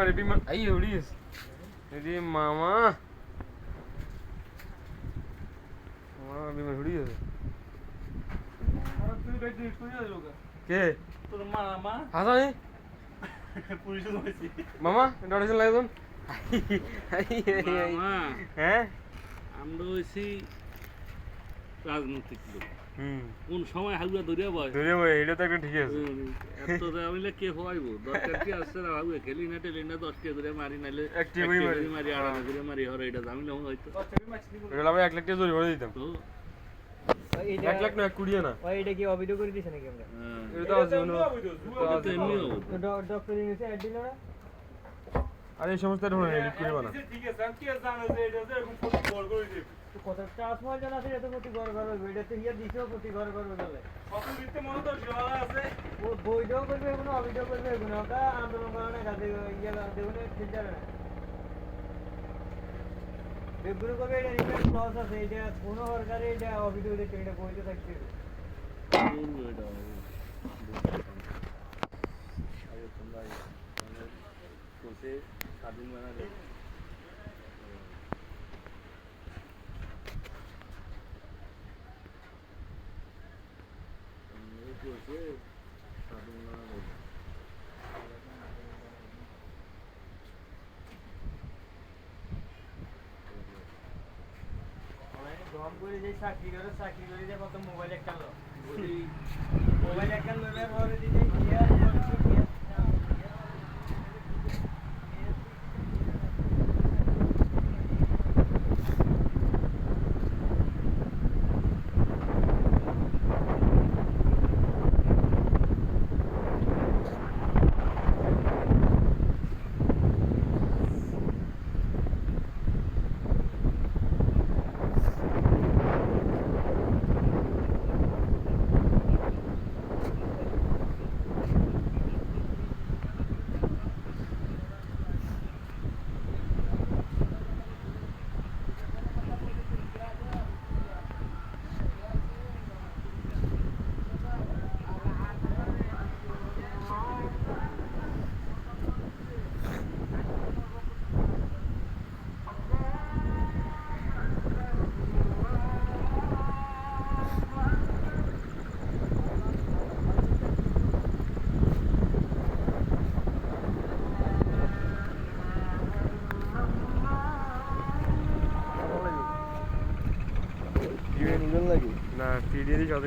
বিমারে বিমান আই উড়িস রে মামা। মামা বিমান বেড ডিলিট কে? তোর মা মা? হাসানি? পুলিশে ধরেছি। মামা ডরেছেন লাগজন মামা। হ্যাঁ? আমরা হয়েছি রাজনৈতিক লোক। কোন সময় হালুয়া ধরিয়া বয়? ধরে বই এটা তো একটা ঠিক আছে। এত দামিলে কে হওয়াইব? দরকার কি আসছে না খেলি না টেলি না দশ কে ধরে মারি নাইলে এক মারি। মারি আড়ালে ধরে মারি হরে এটা দামিলে হয়তো। এটা আমরা এক লাখ টাকা জরি ভরে দিতাম। তো? এক লাখ না না। এটা কি অভিযোগ করে দিছে নাকি আমরা? হ্যাঁ, এটা তো আছে এটা তো এমনি ডক্টর অ্যাড দিল না? আর এই সমস্ত ঢোনা এডিট করে বানা ঠিক আছে আমি কি জানো যে এটা যে এরকম ফটো বড় করে তো কত ট্রান্সফার জন আছে এত প্রতি ঘর ঘর হইবে এটা তো ইয়া দিছেও প্রতি ঘর ঘর গেলে। কত দিতে মনে তো আছে। ও বইটাও করবে এগুলো অভিযোগ করবে ওটা আন্দোলন করে না গাছে ইয়া দেবনে ঠিক জানে না। এগুলো করবে এটা রিপেয়ার ক্লস আছে এটা কোনো সরকারে এটা অভিযোগ এটা বইতে হবে। এটা তোমরা কোচে স্বাধীন বানালে কোচে স্বাধীন বানালে দম করে যে চাকরি করে চাকরি করে যে কত মোবাইল একটা লো বলি মোবাইল একটা Alhamdulillah. Nah, video ini kalau